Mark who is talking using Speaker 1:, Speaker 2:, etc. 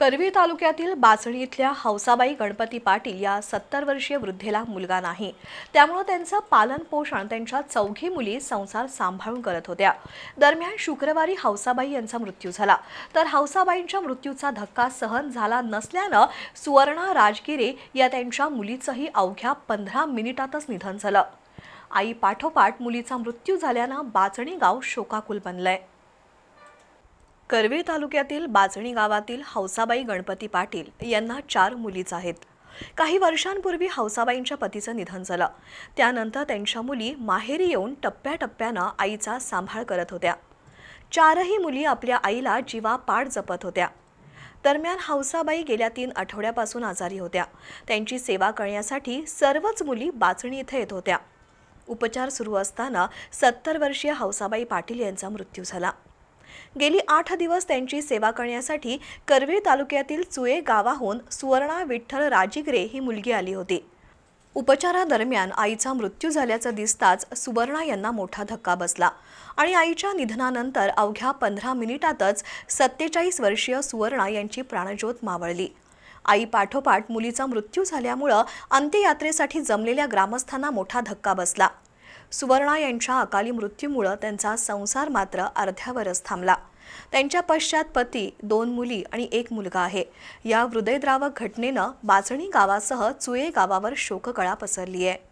Speaker 1: करवी तालुक्यातील बासणी इथल्या हौसाबाई गणपती पाटील या सत्तर वर्षीय वृद्धेला मुलगा नाही. त्यामुळं त्यांचं पालन पोषण त्यांच्या चौघी मुली संसार सांभाळून करत होत्या. दरम्यान शुक्रवारी हौसाबाई यांचा मृत्यू झाला. तर हौसाबाईंच्या मृत्यूचा धक्का सहन झाला नसल्यानं सुवर्णा राजगिरे या त्यांच्या मुलीचंही अवघ्या पंधरा मिनिटातच निधन झालं. आई पाठोपाठ मुलीचा मृत्यू झाल्यानं बाचणी गाव शोकाकुल बनलंय. करवीर तालुक्यातील बाचणी गावातील हौसाबाई गणपती पाटील यांना चार मुलीच आहेत. काही वर्षांपूर्वी हौसाबाईंच्या पतीचं निधन झालं. त्यानंतर त्यांच्या मुली माहेरी येऊन टप्प्याटप्प्यानं आईचा सांभाळ करत होत्या. चारही मुली आपल्या आईला जीवापाड जपत होत्या. दरम्यान हौसाबाई गेल्या तीन आठवड्यापासून आजारी होत्या. त्यांची सेवा करण्यासाठी सर्वच मुली बाचणी इथे येत होत्या. उपचार सुरू असताना सत्तर वर्षीय हौसाबाई पाटील यांचा मृत्यू झाला. गेली आठ दिवस त्यांची सेवा करण्यासाठी करवीर तालुक्यातील चुये गावाहून सुवर्णा विठ्ठल राजिगरे ही मुलगी आली होती. उपचारादरम्यान आईचा मृत्यू झाल्याचं दिसताच सुवर्णा यांना मोठा धक्का बसला आणि आईच्या निधनानंतर अवघ्या पंधरा मिनिटातच सत्तेचाळीस वर्षीय सुवर्णा यांची प्राणज्योत मावळली. आई पाठोपाठ मुलीचा मृत्यू झाल्यामुळं अंत्ययात्रेसाठी जमलेल्या ग्रामस्थांना मोठा धक्का बसला. सुवर्णा यांच्या अकाली मृत्यूमुळं त्यांचा संसार मात्र अर्ध्यावरच थांबला. त्यांच्या पश्चात पती दोन मुली आणि एक मुलगा आहे. या हृदयद्रावक घटनेनं बाचणी गावासह चुये गावावर शोककळा पसरली आहे